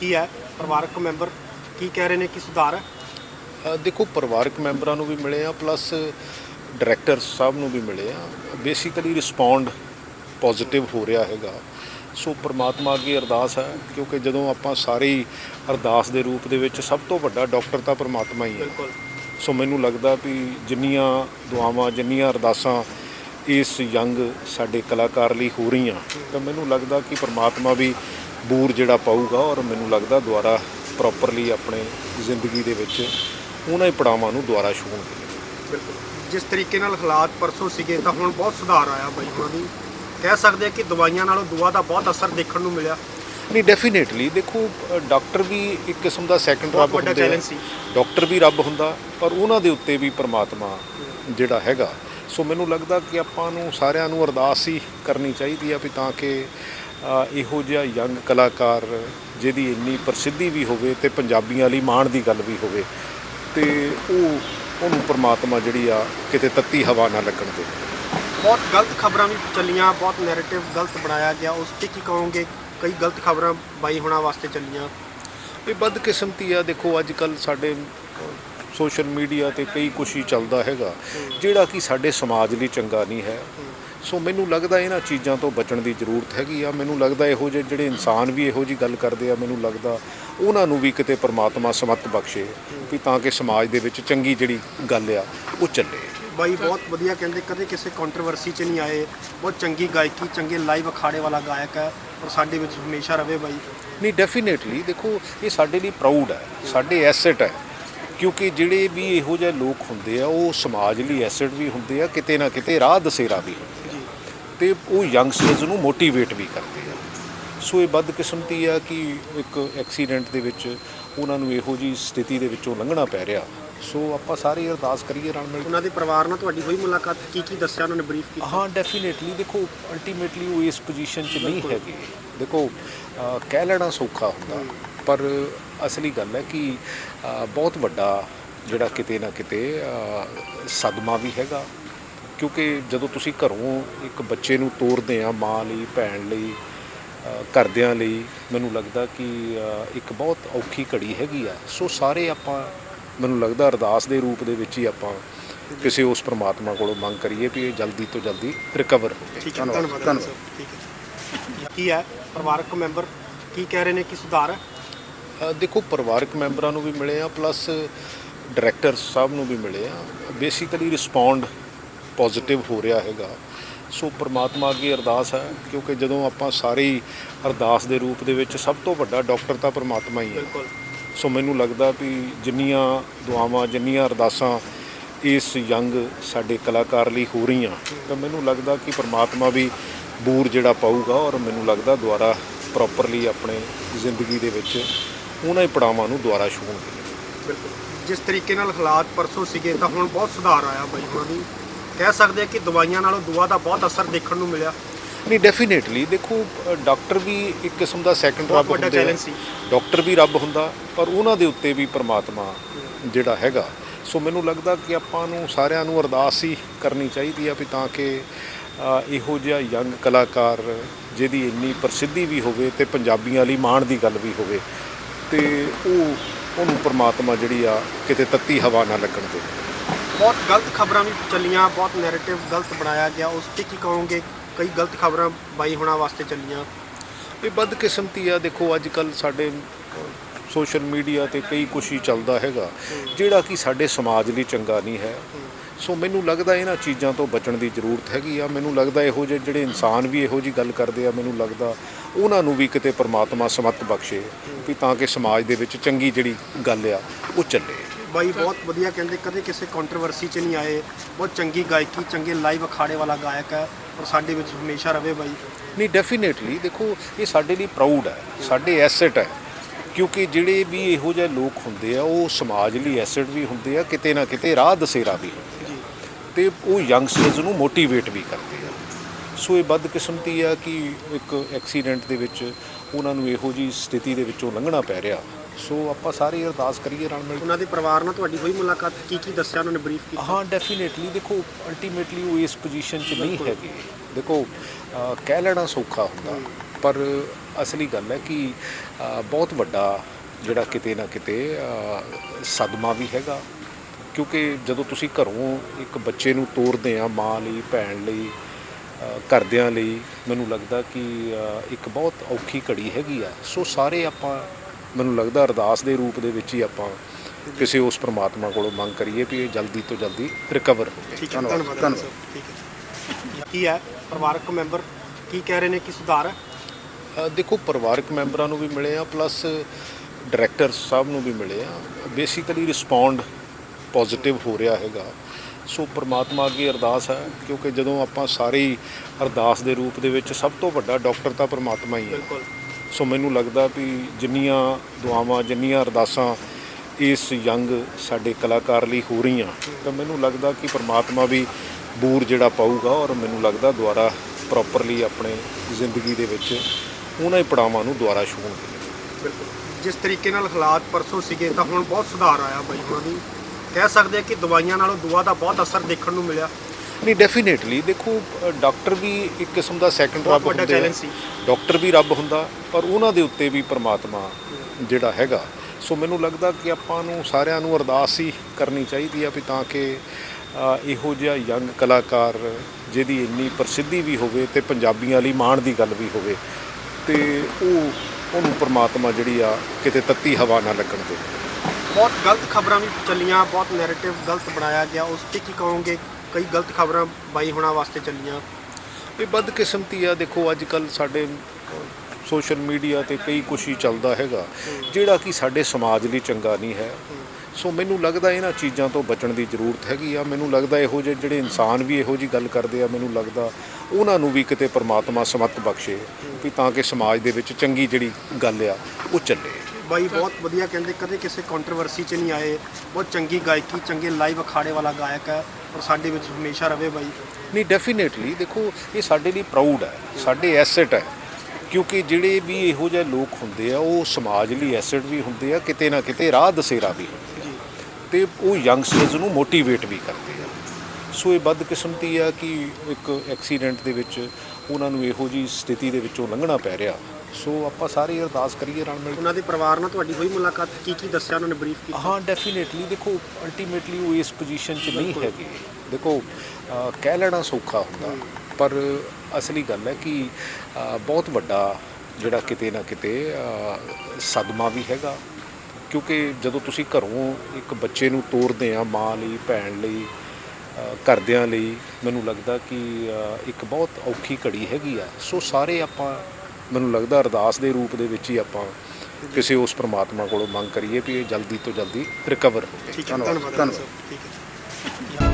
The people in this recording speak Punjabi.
ਕੀ ਹੈ? ਪਰਿਵਾਰਕ ਮੈਂਬਰ ਕੀ ਕਹਿ ਰਹੇ ਨੇ? ਕਿ ਸੁਧਾਰ ਹੈ? ਅ, ਦੇਖੋ ਪਰਿਵਾਰਕ ਮੈਂਬਰਾਂ ਨੂੰ ਵੀ ਮਿਲੇ ਆ ਪਲੱਸ ਡਾਇਰੈਕਟਰ ਸਾਹਿਬ ਨੂੰ ਵੀ ਮਿਲੇ ਆ। ਬੇਸਿਕਲੀ ਰਿਸਪੌਂਡ ਪੋਜ਼ਿਟਿਵ ਹੋ ਰਿਹਾ ਹੈਗਾ। ਸੋ ਪ੍ਰਮਾਤਮਾ ਅੱਗੇ ਅਰਦਾਸ ਹੈ ਕਿਉਂਕਿ ਜਦੋਂ ਆਪਾਂ ਸਾਰੇ ਹੀ ਅਰਦਾਸ ਦੇ ਰੂਪ ਦੇ ਵਿੱਚ ਸਭ ਤੋਂ ਵੱਡਾ ਡਾਕਟਰ ਤਾਂ ਪ੍ਰਮਾਤਮਾ ਹੀ ਹੈ। ਬਿਲਕੁਲ। ਸੋ ਮੈਨੂੰ ਲੱਗਦਾ ਵੀ ਜਿੰਨੀਆਂ ਦੁਆਵਾਂ ਜਿੰਨੀਆਂ ਅਰਦਾਸਾਂ ਇਸ ਯੰਗ ਸਾਡੇ ਕਲਾਕਾਰ ਲਈ ਹੋ ਰਹੀਆਂ ਤਾਂ ਮੈਨੂੰ ਲੱਗਦਾ ਕਿ ਪ੍ਰਮਾਤਮਾ ਵੀ ਬੂਰ ਜਿਹੜਾ ਪਾਊਗਾ ਔਰ ਮੈਨੂੰ ਲੱਗਦਾ ਦੁਆਰਾ ਪ੍ਰੋਪਰਲੀ ਆਪਣੇ ਜ਼ਿੰਦਗੀ ਦੇ ਵਿੱਚ ਉਹਨਾਂ ਹੀ ਪੜਾਵਾਂ ਨੂੰ ਦੁਆਰਾ ਛੂਹਣਗੇ। ਬਿਲਕੁਲ। ਜਿਸ ਤਰੀਕੇ ਨਾਲ ਹਾਲਾਤ ਪਰਸੋਂ ਸੀਗੇ ਤਾਂ ਹੁਣ ਬਹੁਤ ਸੁਧਾਰ ਆਇਆ ਬਾਈ ਉਹਨਾਂ ਦੀ। ਕਹਿ ਸਕਦੇ ਆ ਕਿ ਦਵਾਈਆਂ ਨਾਲੋਂ ਦੁਆ ਦਾ ਬਹੁਤ ਅਸਰ ਦੇਖਣ ਨੂੰ ਮਿਲਿਆ। ਨਹੀਂ ਡੈਫੀਨੇਟਲੀ ਦੇਖੋ ਡਾਕਟਰ ਵੀ ਇੱਕ ਕਿਸਮ ਦਾ ਸੈਕੰਡ ਬਹੁਤ ਰੱਬ ਵੱਡਾ ਹੁੰਦੇ ਆ। challenge ਸੀ। ਡਾਕਟਰ ਵੀ ਰੱਬ ਹੁੰਦਾ ਪਰ ਉਹਨਾਂ ਦੇ ਉੱਤੇ ਵੀ ਪ੍ਰਮਾਤਮਾ ਜਿਹੜਾ ਹੈਗਾ। ਸੋ ਮੈਨੂੰ ਲੱਗਦਾ ਕਿ ਆਪਾਂ ਨੂੰ ਸਾਰਿਆਂ ਨੂੰ ਅਰਦਾਸ ਹੀ ਕਰਨੀ ਚਾਹੀਦੀ ਆ ਵੀ ਤਾਂ ਕਿ ਇਹੋ ਜਿਹਾ ਯੰਗ ਕਲਾਕਾਰ ਜਿਹਦੀ ਇੰਨੀ ਪ੍ਰਸਿੱਧੀ ਵੀ ਹੋਵੇ ਤੇ ਪੰਜਾਬੀਆਂ ਲਈ ਮਾਣ ਦੀ ਗੱਲ ਵੀ ਹੋਵੇ ਤੇ ਉਹ ਉਹਨੂੰ ਪ੍ਰਮਾਤਮਾ ਜਿਹੜੀ ਆ ਕਿਤੇ ਤੱਤੀ ਹਵਾ ਨਾ ਲੱਗਣ ਦੇ। ਬਹੁਤ ਗਲਤ ਖਬਰਾਂ ਵੀ ਚੱਲੀਆਂ ਬਹੁਤ ਨੈਰੇਟਿਵ ਗਲਤ ਬਣਾਇਆ ਗਿਆ ਉਸ ਤੇ ਕੀ ਕਹੋਗੇ? ਕਈ ਗਲਤ ਖਬਰਾਂ ਬਾਈ ਹੋਣਾ ਵਾਸਤੇ ਚੱਲੀਆਂ। ਇਹ ਬਦਕਿਸਮਤੀ ਆ ਦੇਖੋ ਅੱਜ ਕੱਲ ਸਾਡੇ ਸੋਸ਼ਲ ਮੀਡੀਆ ਤੇ ਕਈ ਕੁਛ ਹੀ ਚੱਲਦਾ ਹੈਗਾ ਜਿਹੜਾ ਕਿ ਸਾਡੇ ਸਮਾਜ ਲਈ ਚੰਗਾ ਨਹੀਂ ਹੈ। ਸੋ ਮੈਨੂੰ ਲੱਗਦਾ ਇਹਨਾਂ ਚੀਜ਼ਾਂ ਤੋਂ ਬਚਣ ਦੀ ਜ਼ਰੂਰਤ ਹੈਗੀ ਆ। ਮੈਨੂੰ ਲੱਗਦਾ ਇਹੋ ਜਿਹੇ ਜਿਹੜੇ ਇਨਸਾਨ ਵੀ ਇਹੋ ਜੀ ਗੱਲ ਕਰਦੇ ਆ ਮੈਨੂੰ ਲੱਗਦਾ ਉਹਨਾਂ ਨੂੰ ਵੀ ਕਿਤੇ ਪ੍ਰਮਾਤਮਾ ਸਮਤ ਬਖਸ਼ੇ ਵੀ ਤਾਂ ਕਿ ਸਮਾਜ ਦੇ ਵਿੱਚ ਚੰਗੀ ਜਿਹੜੀ ਗੱਲ ਆ ਉਹ ਚੱਲੇ। ਬਾਈ ਬਹੁਤ ਵਧੀਆ ਕਹਿੰਦੇ ਕਦੇ ਕਿਸੇ ਕੰਟਰੋਵਰਸੀ 'ਚ ਨਹੀਂ ਆਏ। ਬਹੁਤ ਚੰਗੀ ਗਾਇਕੀ ਚੰਗੇ ਲਾਈਵ ਅਖਾੜੇ ਵਾਲਾ ਗਾਇਕ ਹੈ ਔਰ ਸਾਡੇ ਵਿੱਚ ਹਮੇਸ਼ਾ ਰਵੇ ਬਾਈ। ਨਹੀਂ ਡੈਫੀਨੇਟਲੀ ਦੇਖੋ ਇਹ ਸਾਡੇ ਲਈ ਪ੍ਰਾਊਡ ਹੈ ਸਾਡੇ ਐਸੈਟ ਹੈ। ਕਿਉਂਕਿ ਜਿਹੜੇ ਵੀ ਇਹੋ ਜਿਹੇ ਲੋਕ ਹੁੰਦੇ ਆ ਉਹ ਸਮਾਜ ਲਈ ਐਸੈਟ ਵੀ ਹੁੰਦੇ ਆ ਕਿਤੇ ਨਾ ਕਿਤੇ ਰਾਹ ਦਸੇਰਾ ਵੀ ਹੁੰਦੇ ਆ। ਤੇ ਉਹ ਯੰਗਸਟਰਸ ਨੂੰ ਮੋਟੀਵੇਟ ਵੀ ਕਰਦੇ ਆ। ਸੋ ਇਹ ਬਦਕਿਸਮਤੀ ਆ ਕਿ ਇੱਕ ਐਕਸੀਡੈਂਟ ਦੇ ਵਿੱਚ ਉਹਨਾਂ ਨੂੰ ਇਹੋ ਜੀ ਸਥਿਤੀ ਦੇ ਵਿੱਚੋਂ ਲੰਘਣਾ ਪੈ ਰਿਹਾ। ਸੋ ਆਪਾਂ ਸਾਰੇ ਅਰਦਾਸ ਕਰੀਏ ਰਲ ਮਿਲ। ਉਹਨਾਂ ਦੇ ਪਰਿਵਾਰ ਨਾਲ ਤੁਹਾਡੀ ਹੋਈ ਮੁਲਾਕਾਤ ਕੀ ਕੀ ਦੱਸਿਆ ਉਹਨਾਂ ਨੇ ਬਰੀਫ ਕੀਤਾ? ਹਾਂ ਡੈਫੀਨੇਟਲੀ ਦੇਖੋ ਅਲਟੀਮੇਟਲੀ ਉਹ ਇਸ ਪੋਜੀਸ਼ਨ 'ਚ ਨਹੀਂ ਹੈਗੇ। ਦੇਖੋ ਕਹਿ ਲੈਣਾ ਸੌਖਾ ਹੁੰਦਾ। ਪਰ ਅਸਲੀ ਗੱਲ ਹੈ ਕਿ ਬਹੁਤ ਵੱਡਾ ਜਿਹੜਾ ਕਿਤੇ ਨਾ ਕਿਤੇ ਸਦਮਾ ਵੀ ਹੈਗਾ। ਕਿਉਂਕਿ ਜਦੋਂ ਤੁਸੀਂ ਘਰੋਂ ਇੱਕ ਬੱਚੇ ਨੂੰ ਤੋਰਦੇ ਆ ਮਾਂ ਲਈ ਭੈਣ ਲਈ ਘਰਦਿਆਂ ਲਈ ਮੈਨੂੰ ਲੱਗਦਾ ਕਿ ਇੱਕ ਬਹੁਤ ਔਖੀ ਘੜੀ ਹੈਗੀ ਆ। ਸੋ ਸਾਰੇ ਆਪਾਂ ਮੈਨੂੰ ਲੱਗਦਾ ਅਰਦਾਸ ਦੇ ਰੂਪ ਦੇ ਵਿੱਚ ਹੀ ਆਪਾਂ ਕਿਸੇ ਉਸ ਪ੍ਰਮਾਤਮਾ ਕੋਲੋਂ ਮੰਗ ਕਰੀਏ ਵੀ ਇਹ ਜਲਦੀ ਤੋਂ ਜਲਦੀ ਰਿਕਵਰ ਹੋਵੇ ਠੀਕ ਹੈ ਧੰਨਵਾਦ। ਧੰਨਵਾਦ। ਠੀਕ ਹੈ। ਕੀ ਹੈ? ਪਰਿਵਾਰਕ ਮੈਂਬਰ ਕੀ ਕਹਿ ਰਹੇ ਨੇ ਕਿ ਸੁਧਾਰ ਹੈ? ਦੇਖੋ ਪਰਿਵਾਰਕ ਮੈਂਬਰਾਂ ਨੂੰ ਵੀ ਮਿਲੇ ਆ ਪਲੱਸ ਡਾਇਰੈਕਟਰ ਸਾਹਿਬ ਨੂੰ ਵੀ ਮਿਲੇ ਆ। ਬੇਸਿਕਲੀ ਰਿਸਪੌਂਡ ਪੋਜ਼ਿਟਿਵ ਹੋ ਰਿਹਾ ਹੈਗਾ। ਸੋ ਪ੍ਰਮਾਤਮਾ ਅੱਗੇ ਅਰਦਾਸ ਹੈ ਕਿਉਂਕਿ ਜਦੋਂ ਆਪਾਂ ਸਾਰੇ ਅਰਦਾਸ ਦੇ ਰੂਪ ਦੇ ਵਿੱਚ ਸਭ ਤੋਂ ਵੱਡਾ ਡਾਕਟਰ ਤਾਂ ਪ੍ਰਮਾਤਮਾ ਹੀ ਹੈ। ਬਿਲਕੁਲ। ਸੋ ਮੈਨੂੰ ਲੱਗਦਾ ਵੀ ਜਿੰਨੀਆਂ ਦੁਆਵਾਂ ਜਿੰਨੀਆਂ ਅਰਦਾਸਾਂ ਇਸ ਯੰਗ ਸਾਡੇ ਕਲਾਕਾਰ ਲਈ ਹੋ ਰਹੀਆਂ ਤਾਂ ਮੈਨੂੰ ਲੱਗਦਾ ਕਿ ਪ੍ਰਮਾਤਮਾ ਵੀ ਬੂਰ ਜਿਹੜਾ ਪਾਊਗਾ ਔਰ ਮੈਨੂੰ ਲੱਗਦਾ ਦੁਆਰਾ ਪ੍ਰੋਪਰਲੀ ਆਪਣੇ ਜ਼ਿੰਦਗੀ ਦੇ ਵਿੱਚ ਉਹਨਾਂ ਹੀ ਪੜਾਵਾਂ ਨੂੰ ਦੁਆਰਾ ਛੂਹਣਗੇ ਬਿਲਕੁਲ। ਜਿਸ ਤਰੀਕੇ ਨਾਲ ਹਾਲਾਤ ਪਰਸੋਂ ਸੀਗੇ ਤਾਂ ਹੁਣ ਬਹੁਤ ਸੁਧਾਰ ਆਇਆ ਬਾਈ ਉਹਨਾਂ ਦੀ ਕਹਿ ਸਕਦੇ ਆ ਕਿ ਦਵਾਈਆਂ ਨਾਲੋਂ ਦੁਆ ਦਾ ਬਹੁਤ ਅਸਰ ਦੇਖਣ ਨੂੰ ਮਿਲਿਆ। ਨਹੀਂ ਡੈਫੀਨੇਟਲੀ ਦੇਖੋ ਡਾਕਟਰ ਵੀ ਇੱਕ ਕਿਸਮ ਦਾ ਸੈਕੰਡ ਰੱਬ ਵੱਡਾ ਹੁੰਦੇ challenge ਸੀ। ਡਾਕਟਰ ਵੀ ਰੱਬ ਹੁੰਦਾ ਪਰ ਉਹਨਾਂ ਦੇ ਉੱਤੇ ਵੀ ਪ੍ਰਮਾਤਮਾ ਜਿਹੜਾ ਹੈਗਾ। ਸੋ ਮੈਨੂੰ ਲੱਗਦਾ ਕਿ ਆਪਾਂ ਨੂੰ ਸਾਰਿਆਂ ਨੂੰ ਅਰਦਾਸ ਹੀ ਕਰਨੀ ਚਾਹੀਦੀ ਆ ਵੀ ਤਾਂ ਕਿ ਅ, ਇਹੋ ਜਿਹਾ ਯੰਗ ਕਲਾਕਾਰ ਜਿਹਦੀ ਇੰਨੀ ਪ੍ਰਸਿੱਧੀ ਵੀ ਹੋਵੇ ਤੇ ਪੰਜਾਬੀਆਂ ਲਈ ਮਾਣ ਦੀ ਗੱਲ ਵੀ ਹੋਵੇ ਤੇ ਉਹ ਉਹਨੂੰ ਪ੍ਰਮਾਤਮਾ ਜਿਹੜੀ ਆ ਕਿਤੇ ਤੱਤੀ ਹਵਾ ਨਾ ਲੱਗਣ ਦੇ। ਬਹੁਤ ਗਲਤ ਖਬਰਾਂ ਵੀ ਚੱਲੀਆਂ ਬਹੁਤ ਨੈਰੇਟਿਵ ਗਲਤ ਬਣਾਇਆ ਗਿਆ। ਉਸ ਤੇ ਕੀ ਕਹੋਗੇ? ਕਈ ਗਲਤ ਖਬਰਾਂ ਬਾਈ ਹੋਣਾ ਵਾਸਤੇ ਚੱਲੀਆਂ। ਇਹ ਬਦਕਿਸਮਤੀ ਆ ਦੇਖੋ ਅੱਜ ਕੱਲ ਸਾਡੇ ਸੋਸ਼ਲ ਮੀਡੀਆ ਤੇ ਕਈ ਕੁਛ ਹੀ ਚੱਲਦਾ ਹੈਗਾ। ਜਿਹੜਾ ਕਿ ਸਾਡੇ ਸਮਾਜ ਲਈ ਚੰਗਾ ਨਹੀਂ ਹੈ। ਸੋ ਮੈਨੂੰ ਲੱਗਦਾ ਇਹਨਾਂ ਚੀਜ਼ਾਂ ਤੋਂ ਬਚਣ ਦੀ ਜ਼ਰੂਰਤ ਹੈਗੀ ਆ। ਮੈਨੂੰ ਲੱਗਦਾ ਇਹੋ ਜਿਹੇ ਜਿਹੜੇ ਇਨਸਾਨ ਵੀ ਇਹੋ ਜੀ ਗੱਲ ਕਰਦੇ ਆ ਮੈਨੂੰ ਲੱਗਦਾ ਉਹਨਾਂ ਨੂੰ ਵੀ ਕਿਤੇ ਪ੍ਰਮਾਤਮਾ ਸਮਤ ਬਖਸ਼ੇ ਵੀ ਤਾਂ ਕਿ ਸਮਾਜ ਦੇ ਵਿੱਚ ਚੰਗੀ ਜਿਹੜੀ ਗੱਲ ਆ ਉਹ ਚੱਲੇ। ਬਾਈ ਬਹੁਤ ਵਧੀਆ ਕਹਿੰਦੇ ਕਦੇ ਕਿਸੇ ਕੰਟਰੋਵਰਸੀ 'ਚ ਨਹੀਂ ਆਏ। ਬਹੁਤ ਚੰਗੀ ਗਾਇਕੀ ਚੰਗੇ ਲਾਈਵ ਅਖਾੜੇ ਵਾਲਾ ਗਾਇਕ ਹੈ ਔਰ ਸਾਡੇ ਵਿੱਚ ਹਮੇਸ਼ਾ ਰਵੇ ਬਾਈ। ਨਹੀਂ ਡੈਫੀਨੇਟਲੀ ਦੇਖੋ ਇਹ ਸਾਡੇ ਲਈ ਪ੍ਰਾਊਡ ਹੈ ਸਾਡੇ ਐਸੈਟ ਹੈ। ਕਿਉਂਕਿ ਜਿਹੜੇ ਵੀ ਇਹੋ ਜਿਹੇ ਲੋਕ ਹੁੰਦੇ ਆ ਉਹ ਸਮਾਜ ਲਈ ਐਸੈਟ ਵੀ ਹੁੰਦੇ ਆ ਕਿਤੇ ਨਾ ਕਿਤੇ ਰਾਹ ਦਸੇਰਾ ਵੀ ਹੁੰਦੇ ਆ। ਤੇ ਉਹ ਯੰਗਸਟਰਸ ਨੂੰ ਮੋਟੀਵੇਟ ਵੀ ਕਰਦੇ ਆ। ਸੋ ਇਹ ਬਦਕਿਸਮਤੀ ਆ ਕਿ ਇੱਕ ਐਕਸੀਡੈਂਟ ਦੇ ਵਿੱਚ ਉਹਨਾਂ ਨੂੰ ਇਹੋ ਜੀ ਸਥਿਤੀ ਦੇ ਵਿੱਚੋਂ ਲੰਘਣਾ ਪੈ ਰਿਹਾ। ਸੋ ਆਪਾਂ ਸਾਰੇ ਅਰਦਾਸ ਕਰੀਏ ਰਲ ਮਿਲ। ਉਹਨਾਂ ਦੇ ਪਰਿਵਾਰ ਨਾਲ ਤੁਹਾਡੀ ਹੋਈ ਮੁਲਾਕਾਤ ਕੀ ਕੀ ਦੱਸਿਆ ਉਹਨਾਂ ਨੇ ਬਰੀਫ ਕੀਤਾ? ਹਾਂ ਡੈਫੀਨੇਟਲੀ ਦੇਖੋ ਅਲਟੀਮੇਟਲੀ ਉਹ ਇਸ ਪੋਜੀਸ਼ਨ 'ਚ ਨਹੀਂ ਹੈਗੇ। ਦੇਖੋ ਕਹਿ ਲੈਣਾ ਸੌਖਾ ਹੁੰਦਾ ਪਰ ਅਸਲੀ ਗੱਲ ਹੈ ਕਿ ਬਹੁਤ ਵੱਡਾ ਜਿਹੜਾ ਕਿਤੇ ਨਾ ਕਿਤੇ ਸਦਮਾ ਵੀ ਹੈਗਾ। ਕਿਉਂਕਿ ਜਦੋਂ ਤੁਸੀਂ ਘਰੋਂ ਇੱਕ ਬੱਚੇ ਨੂੰ ਤੋਰਦੇ ਆ ਮਾਂ ਲਈ ਭੈਣ ਲਈ ਘਰਦਿਆਂ ਲਈ ਮੈਨੂੰ ਲੱਗਦਾ ਕਿ ਇੱਕ ਬਹੁਤ ਔਖੀ ਘੜੀ ਹੈਗੀ ਆ। ਸੋ ਸਾਰੇ ਆਪਾਂ ਮੈਨੂੰ ਲੱਗਦਾ ਅਰਦਾਸ ਦੇ ਰੂਪ ਦੇ ਵਿੱਚ ਹੀ ਆਪਾਂ ਕਿਸੇ ਉਸ ਪ੍ਰਮਾਤਮਾ ਕੋਲੋਂ ਮੰਗ ਕਰੀਏ ਕਿ ਇਹ ਜਲਦੀ ਤੋਂ ਜਲਦੀ ਰਿਕਵਰ ਹੋਵੇ। ਧੰਨਵਾਦ। ਸਰ ਠੀਕ ਹੈ। ਕੀ ਹੈ? ਪਰਿਵਾਰਕ ਮੈਂਬਰ ਕੀ ਕਹਿ ਰਹੇ ਨੇ? ਕਿ ਸੁਧਾਰ ਹੈ? ਦੇਖੋ ਪਰਿਵਾਰਕ ਮੈਂਬਰਾਂ ਨੂੰ ਵੀ ਮਿਲੇ ਆ ਪਲੱਸ ਡਾਇਰੈਕਟਰ ਸਾਹਿਬ ਨੂੰ ਵੀ ਮਿਲੇ ਆ। ਬੇਸਿਕਲੀ ਰਿਸਪੌਂਡ ਪੋਜ਼ਿਟਿਵ ਹੋ ਰਿਹਾ ਹੈਗਾ। ਸੋ ਪ੍ਰਮਾਤਮਾ ਅੱਗੇ ਅਰਦਾਸ ਹੈ ਕਿਉਂਕਿ ਜਦੋਂ ਆਪਾਂ ਸਾਰੇ ਅਰਦਾਸ ਦੇ ਰੂਪ ਦੇ ਵਿੱਚ ਸਭ ਤੋਂ ਵੱਡਾ ਡਾਕਟਰ ਤਾਂ ਪ੍ਰਮਾਤਮਾ ਹੀ ਹੈ। ਬਿਲਕੁਲ। ਸੋ ਮੈਨੂੰ ਲੱਗਦਾ ਵੀ ਜਿੰਨੀਆਂ ਦੁਆਵਾਂ ਜਿੰਨੀਆਂ ਅਰਦਾਸਾਂ ਇਸ ਯੰਗ ਸਾਡੇ ਕਲਾਕਾਰ ਲਈ ਹੋ ਰਹੀਆਂ ਤਾਂ ਮੈਨੂੰ ਲੱਗਦਾ ਕਿ ਪ੍ਰਮਾਤਮਾ ਵੀ ਬੂਰ ਜਿਹੜਾ ਪਾਊਗਾ ਔਰ ਮੈਨੂੰ ਲੱਗਦਾ ਦੁਆਰਾ ਪ੍ਰੋਪਰਲੀ ਆਪਣੇ ਜ਼ਿੰਦਗੀ ਦੇ ਵਿੱਚ ਉਹਨਾਂ ਹੀ ਪੜਾਵਾਂ ਨੂੰ ਦੁਆਰਾ ਛੂਹਣਗੇ। ਬਿਲਕੁਲ। ਜਿਸ ਤਰੀਕੇ ਨਾਲ ਹਾਲਾਤ ਪਰਸੋਂ ਸੀਗੇ ਤਾਂ ਹੁਣ ਬਹੁਤ ਸੁਧਾਰ ਆਇਆ ਬਾਈ ਹੁਣਾਂ ਦੀ ਕਹਿ ਸਕਦੇ ਆ ਕਿ ਦਵਾਈਆਂ ਨਾਲੋਂ ਦੁਆ ਦਾ ਬਹੁਤ ਅਸਰ ਦੇਖਣ ਨੂੰ ਮਿਲਿਆ। ਨਹੀਂ ਡੈਫੀਨੇਟਲੀ ਦੇਖੋ ਡਾਕਟਰ ਵੀ ਇੱਕ ਕਿਸਮ ਦਾ ਸੈਕੰਡ ਰੱਬ ਵੱਡਾ ਹੁੰਦੇ ਆ। challenge ਸੀ। ਡਾਕਟਰ ਵੀ ਰੱਬ ਹੁੰਦਾ ਪਰ ਉਹਨਾਂ ਦੇ ਉੱਤੇ ਵੀ ਪ੍ਰਮਾਤਮਾ ਜਿਹੜਾ ਹੈਗਾ। ਸੋ ਮੈਨੂੰ ਲੱਗਦਾ ਕਿ ਆਪਾਂ ਨੂੰ ਸਾਰਿਆਂ ਨੂੰ ਅਰਦਾਸ ਹੀ ਕਰਨੀ ਚਾਹੀਦੀ ਆ ਵੀ ਤਾਂ ਕਿ ਅ, ਇਹੋ ਜਿਹਾ ਯੰਗ ਕਲਾਕਾਰ ਜਿਹਦੀ ਇੰਨੀ ਪ੍ਰਸਿੱਧੀ ਵੀ ਹੋਵੇ ਤੇ ਪੰਜਾਬੀਆਂ ਲਈ ਮਾਣ ਦੀ ਗੱਲ ਵੀ ਹੋਵੇ ਤੇ ਉਹ ਉਹਨੂੰ ਪ੍ਰਮਾਤਮਾ ਜਿਹੜੀ ਆ ਕਿਤੇ ਤੱਤੀ ਹਵਾ ਨਾ ਲੱਗਣ ਦੇ। ਬਹੁਤ ਗਲਤ ਖਬਰਾਂ ਵੀ ਚੱਲੀਆਂ ਬਹੁਤ ਨੈਰੇਟਿਵ ਗਲਤ ਬਣਾਇਆ ਗਿਆ। ਉਸ ਤੇ ਕੀ ਕਹੋਗੇ? ਕਈ ਗਲਤ ਖਬਰਾਂ ਬਾਈ ਹੁਣਾਂ ਵਾਸਤੇ ਚੱਲੀਆਂ। ਇਹ ਬਦਕਿਸਮਤੀ ਆ। ਦੇਖੋ ਅੱਜ ਕੱਲ ਸਾਡੇ ਸੋਸ਼ਲ ਮੀਡੀਆ ਤੇ ਕਈ ਕੁਛ ਹੀ ਚੱਲਦਾ ਹੈਗਾ। ਜਿਹੜਾ ਕਿ ਸਾਡੇ ਸਮਾਜ ਲਈ ਚੰਗਾ ਨਹੀਂ ਹੈ। ਸੋ ਮੈਨੂੰ ਲੱਗਦਾ ਇਹਨਾਂ ਚੀਜ਼ਾਂ ਤੋਂ ਬਚਣ ਦੀ ਜ਼ਰੂਰਤ ਹੈਗੀ ਆ। ਮੈਨੂੰ ਲੱਗਦਾ ਇਹੋ ਜਿਹੇ ਜਿਹੜੇ ਇਨਸਾਨ ਵੀ ਇਹੋ ਜੀ ਗੱਲ ਕਰਦੇ ਆ ਮੈਨੂੰ ਲੱਗਦਾ ਉਹਨਾਂ ਨੂੰ ਵੀ ਕਿਤੇ ਪ੍ਰਮਾਤਮਾ ਸਮਤ ਬਖਸ਼ੇ ਵੀ ਤਾਂ ਕਿ ਸਮਾਜ ਦੇ ਵਿੱਚ ਚੰਗੀ ਜਿਹੜੀ ਗੱਲ ਆ ਉਹ ਚੱਲੇ। ਬਾਈ ਬਹੁਤ ਵਧੀਆ ਕਹਿੰਦੇ ਕਦੇ ਕਿਸੇ ਕੰਟਰੋਵਰਸੀ 'ਚ ਨਹੀਂ ਆਏ। ਬਹੁਤ ਚੰਗੀ ਗਾਇਕੀ ਚੰਗੇ ਲਾਈਵ ਅਖਾੜੇ ਵਾਲਾ ਗਾਇਕ ਹੈ ਔਰ ਸਾਡੇ ਵਿੱਚ ਹਮੇਸ਼ਾ ਰਵੇ ਬਾਈ। ਨਹੀਂ ਡੈਫੀਨੇਟਲੀ ਦੇਖੋ ਇਹ ਸਾਡੇ ਲਈ ਪ੍ਰਾਊਡ ਹੈ ਸਾਡੇ ਐਸੈਟ ਹੈ। ਕਿਉਂਕਿ ਜਿਹੜੇ ਵੀ ਇਹੋ ਜਿਹੇ ਲੋਕ ਹੁੰਦੇ ਆ ਉਹ ਸਮਾਜ ਲਈ ਐਸੈਟ ਵੀ ਹੁੰਦੇ ਆ ਕਿਤੇ ਨਾ ਕਿਤੇ ਰਾਹ ਦਸੇਰਾ ਵੀ ਹੁੰਦੇ ਆ। ਤੇ ਉਹ ਯੰਗਸਟਰਸ ਨੂੰ ਮੋਟੀਵੇਟ ਵੀ ਕਰਦੇ ਆ। ਸੋ ਇਹ ਬਦਕਿਸਮਤੀ ਆ ਕਿ ਇੱਕ ਐਕਸੀਡੈਂਟ ਦੇ ਵਿੱਚ ਉਹਨਾਂ ਨੂੰ ਇਹੋ ਜੀ ਸਥਿਤੀ ਦੇ ਵਿੱਚੋਂ ਲੰਘਣਾ ਪੈ ਰਿਹਾ। ਸੋ ਆਪਾਂ ਸਾਰੇ ਅਰਦਾਸ ਕਰੀਏ ਰਲ ਮਿਲ ਕੇ। ਉਹਨਾਂ ਦੇ ਪਰਿਵਾਰ ਨਾਲ ਤੁਹਾਡੀ ਹੋਈ ਮੁਲਾਕਾਤ ਕੀ ਕੀ ਦੱਸਿਆ ਉਹਨਾਂ ਨੇ ਬਰੀਫ ਕੀਤਾ? ਹਾਂ ਡੈਫੀਨੇਟਲੀ ਦੇਖੋ ਅਲਟੀਮੇਟਲੀ ਉਹ ਇਸ ਪੋਜੀਸ਼ਨ 'ਚ ਨਹੀਂ ਹੈਗੇ। ਦੇਖੋ ਕਹਿ ਲੈਣਾ ਸੌਖਾ ਹੁੰਦਾ ਪਰ ਅਸਲੀ ਗੱਲ ਹੈ ਕਿ ਬਹੁਤ ਵੱਡਾ ਜਿਹੜਾ ਕਿਤੇ ਨਾ ਕਿਤੇ ਸਦਮਾ ਵੀ ਹੈਗਾ। ਕਿਉਂਕਿ ਜਦੋਂ ਤੁਸੀਂ ਘਰੋਂ ਇੱਕ ਬੱਚੇ ਨੂੰ ਤੋਰਦੇ ਆ ਮਾਂ ਲਈ ਭੈਣ ਲਈ ਅਹ, ਘਰਦਿਆਂ ਲਈ ਮੈਨੂੰ ਲੱਗਦਾ ਕਿ ਇੱਕ ਬਹੁਤ ਔਖੀ ਘੜੀ ਹੈਗੀ ਆ। ਸੋ ਸਾਰੇ ਆਪਾਂ ਮੈਨੂੰ ਲੱਗਦਾ ਅਰਦਾਸ ਦੇ ਰੂਪ ਦੇ ਵਿੱਚ ਹੀ ਆਪਾਂ ਕਿਸੇ ਉਸ ਪ੍ਰਮਾਤਮਾ ਕੋਲੋਂ ਮੰਗ ਕਰੀਏ ਕਿ ਇਹ ਜਲਦੀ ਤੋਂ ਜਲਦੀ ਰਿਕਵਰ ਹੋਵੇ ਧੰਨਵਾਦ। ਠੀਕ ਹੈ।